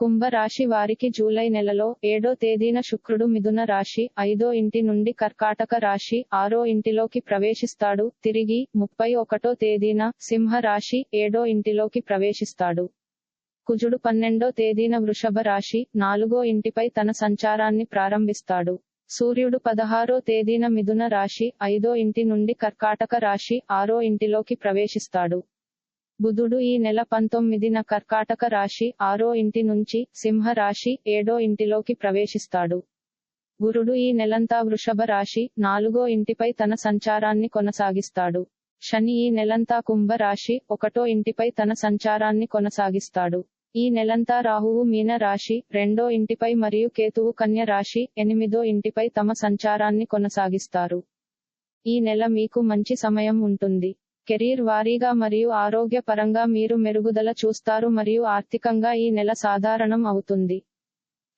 కుంభ రాశి వారికి జూలై నెలలో ఏడో తేదీన శుక్రుడు మిథున రాశి ఐదో ఇంటి నుండి కర్కాటక రాశి ఆరో ఇంటిలోకి ప్రవేశిస్తాడు. తిరిగి ముప్పై ఒకటో తేదీన సింహ రాశి ఏడో ఇంటిలోకి ప్రవేశిస్తాడు. కుజుడు పన్నెండో తేదీన వృషభ రాశి నాలుగో ఇంటిపై తన సంచారాన్ని ప్రారంభిస్తాడు. సూర్యుడు పదహారో తేదీన మిథున రాశి ఐదో ఇంటి నుండి కర్కాటక రాశి ఆరో ఇంటిలోకి ప్రవేశిస్తాడు. బుధుడు ఈ నెల పంతొమ్మిదిన కర్కాటక రాశి ఆరో ఇంటి నుంచి సింహ రాశి ఏడో ఇంటిలోకి ప్రవేశిస్తాడు. గురుడు ఈ నెలంతా వృషభ రాశి నాలుగో ఇంటిపై తన సంచారాన్ని కొనసాగిస్తాడు. శని ఈ నెలంతా కుంభ రాశి ఒకటో ఇంటిపై తన సంచారాన్ని కొనసాగిస్తాడు. ఈ నెలంతా రాహువు మీన రాశి రెండో ఇంటిపై మరియు కేతువు కన్య రాశి ఎనిమిదో ఇంటిపై తమ సంచారాన్ని కొనసాగిస్తారు. ఈ నెల మీకు మంచి సమయం ఉంటుంది. కెరీర్ వారీగా మరియు ఆరోగ్యపరంగా మీరు మెరుగుదల చూస్తారు మరియు ఆర్థికంగా ఈ నెల సాధారణం అవుతుంది.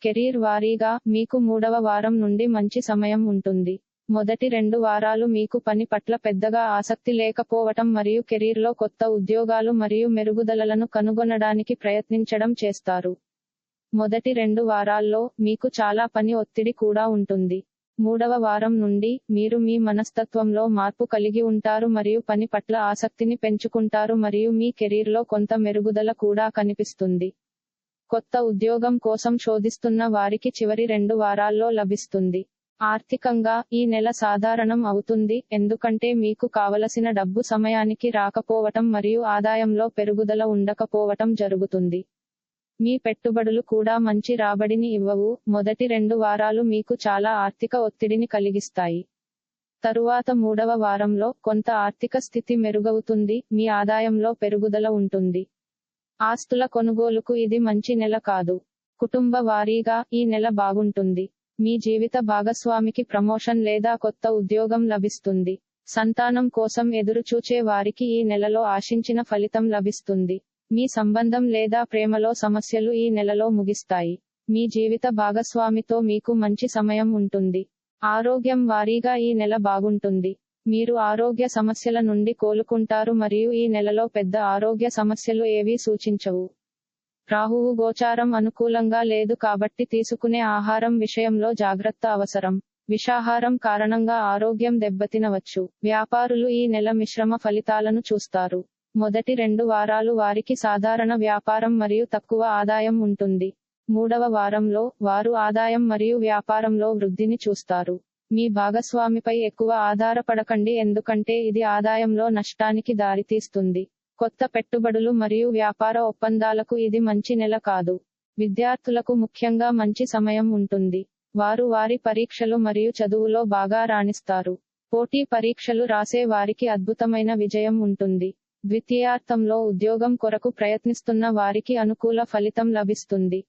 కెరీర్ వారీగా మీకు మూడవ వారం నుండి మంచి సమయం ఉంటుంది. మొదటి రెండు వారాలు మీకు పని పట్ల పెద్దగా ఆసక్తి లేకపోవటం మరియు కెరీర్లో కొత్త ఉద్యోగాలు మరియు మెరుగుదలలను కనుగొనడానికి ప్రయత్నించడం చేస్తారు. మొదటి రెండు వారాల్లో మీకు చాలా పని ఒత్తిడి కూడా ఉంటుంది. మూడవ వారం నుండి మీరు మీ మనస్తత్వంలో మార్పు కలిగి ఉంటారు మరియు పని పట్ల ఆసక్తిని పెంచుకుంటారు మరియు మీ కెరీర్లో కొంత మెరుగుదల కూడా కనిపిస్తుంది. కొత్త ఉద్యోగం కోసం శోధిస్తున్న వారికి చివరి రెండు వారాల్లో లభిస్తుంది. ఆర్థికంగా ఈ నెల సాధారణం అవుతుంది ఎందుకంటే మీకు కావలసిన డబ్బు సమయానికి రాకపోవటం మరియు ఆదాయంలో పెరుగుదల ఉండకపోవటం జరుగుతుంది. మీ పెట్టుబడులు కూడా మంచి రాబడిని ఇవ్వవు. మొదటి రెండు వారాలు మీకు చాలా ఆర్థిక ఒత్తిడిని కలిగిస్తాయి. తరువాత మూడవ వారంలో కొంత ఆర్థిక స్థితి మెరుగవుతుంది. మీ ఆదాయంలో పెరుగుదల ఉంటుంది. ఆస్తుల కొనుగోలుకు ఇది మంచి నెల కాదు. కుటుంబ వారీగా ఈ నెల బాగుంటుంది. మీ జీవిత భాగస్వామికి ప్రమోషన్ లేదా కొత్త ఉద్యోగం లభిస్తుంది. సంతానం కోసం ఎదురుచూచే వారికి ఈ నెలలో ఆశించిన ఫలితం లభిస్తుంది. మీ సంబంధం లేదా ప్రేమలో సమస్యలు ఈ నెలలో ముగిస్తాయి. మీ జీవిత భాగస్వామితో మీకు మంచి సమయం ఉంటుంది. ఆరోగ్యం వారీగా ఈ నెల బాగుంటుంది. మీరు ఆరోగ్య సమస్యల నుండి కోలుకుంటారు మరియు ఈ నెలలో పెద్ద ఆరోగ్య సమస్యలు ఏవీ సూచించవు. రాహువు గోచారం అనుకూలంగా లేదు కాబట్టి తీసుకునే ఆహారం విషయంలో జాగ్రత్త అవసరం. విషాహారం కారణంగా ఆరోగ్యం దెబ్బతినవచ్చు. వ్యాపారులు ఈ నెల మిశ్రమ ఫలితాలను చూస్తారు. మొదటి రెండు వారాలు వారికి సాధారణ వ్యాపారం మరియు తక్కువ ఆదాయం ఉంటుంది. మూడవ వారంలో వారు ఆదాయం మరియు వ్యాపారంలో వృద్ధిని చూస్తారు. మీ భాగస్వామిపై ఎక్కువ ఆధారపడకండి ఎందుకంటే ఇది ఆదాయంలో నష్టానికి దారితీస్తుంది. కొత్త పెట్టుబడులు మరియు వ్యాపార ఒప్పందాలకు ఇది మంచి నెల కాదు. విద్యార్థులకు ముఖ్యంగా మంచి సమయం ఉంటుంది. వారు వారి పరీక్షలు మరియు చదువులో బాగా రాణిస్తారు. పోటీ పరీక్షలు రాసే వారికి అద్భుతమైన విజయం ఉంటుంది. ద్వితీయార్థంలో ఉద్యోగం కొరకు ప్రయత్నిస్తున్న వారికి అనుకూల ఫలితం లభిస్తుంది.